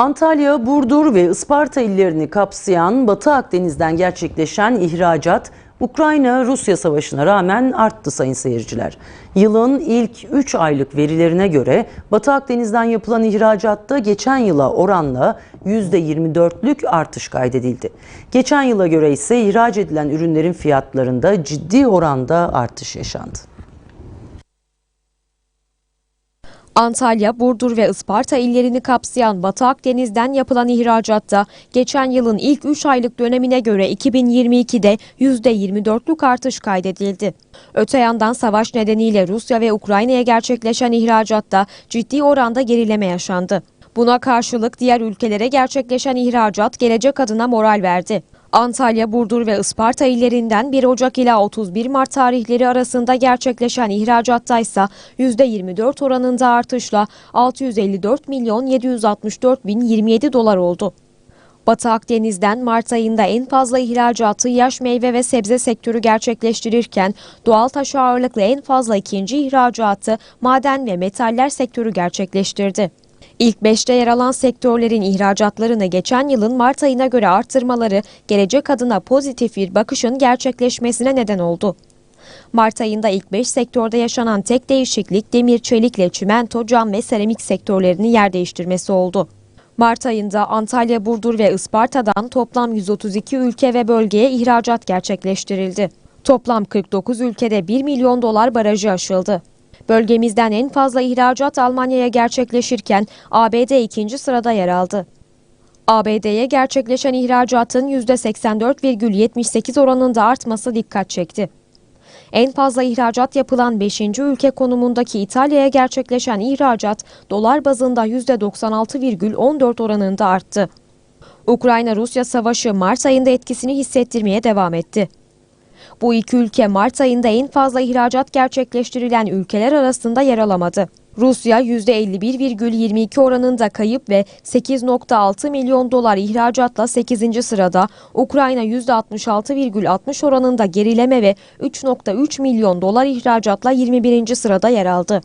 Antalya, Burdur ve Isparta illerini kapsayan Batı Akdeniz'den gerçekleşen ihracat Ukrayna-Rusya savaşına rağmen arttı sayın seyirciler. Yılın ilk 3 aylık verilerine göre Batı Akdeniz'den yapılan ihracatta geçen yıla oranla %24'lük artış kaydedildi. Geçen yıla göre ise ihraç edilen ürünlerin fiyatlarında ciddi oranda artış yaşandı. Antalya, Burdur ve Isparta illerini kapsayan Batı Akdeniz'den yapılan ihracatta geçen yılın ilk 3 aylık dönemine göre 2022'de %24'lük artış kaydedildi. Öte yandan savaş nedeniyle Rusya ve Ukrayna'ya gerçekleşen ihracatta ciddi oranda gerileme yaşandı. Buna karşılık diğer ülkelere gerçekleşen ihracat gelecek adına moral verdi. Antalya, Burdur ve Isparta illerinden 1 Ocak ila 31 Mart tarihleri arasında gerçekleşen ihracatta ise %24 oranında artışla 654 milyon 764 bin 27 dolar oldu. Batı Akdeniz'den Mart ayında en fazla ihracatı yaş meyve ve sebze sektörü gerçekleştirirken doğal taş ağırlıklı en fazla ikinci ihracatı maden ve metaller sektörü gerçekleştirdi. İlk 5'te yer alan sektörlerin ihracatlarını geçen yılın Mart ayına göre arttırmaları gelecek adına pozitif bir bakışın gerçekleşmesine neden oldu. Mart ayında ilk 5 sektörde yaşanan tek değişiklik demir, çelikle çimento, cam ve seramik sektörlerinin yer değiştirmesi oldu. Mart ayında Antalya, Burdur ve Isparta'dan toplam 132 ülke ve bölgeye ihracat gerçekleştirildi. Toplam 49 ülkede 1 milyon dolar barajı aşıldı. Bölgemizden en fazla ihracat Almanya'ya gerçekleşirken ABD ikinci sırada yer aldı. ABD'ye gerçekleşen ihracatın %84,78 oranında artması dikkat çekti. En fazla ihracat yapılan 5. ülke konumundaki İtalya'ya gerçekleşen ihracat dolar bazında %96,14 oranında arttı. Ukrayna-Rusya savaşı Mart ayında etkisini hissettirmeye devam etti. Bu iki ülke Mart ayında en fazla ihracat gerçekleştirilen ülkeler arasında yer alamadı. Rusya %51,22 oranında kayıp ve 8.6 milyon dolar ihracatla 8. sırada, Ukrayna %66,60 oranında gerileme ve 3.3 milyon dolar ihracatla 21. sırada yer aldı.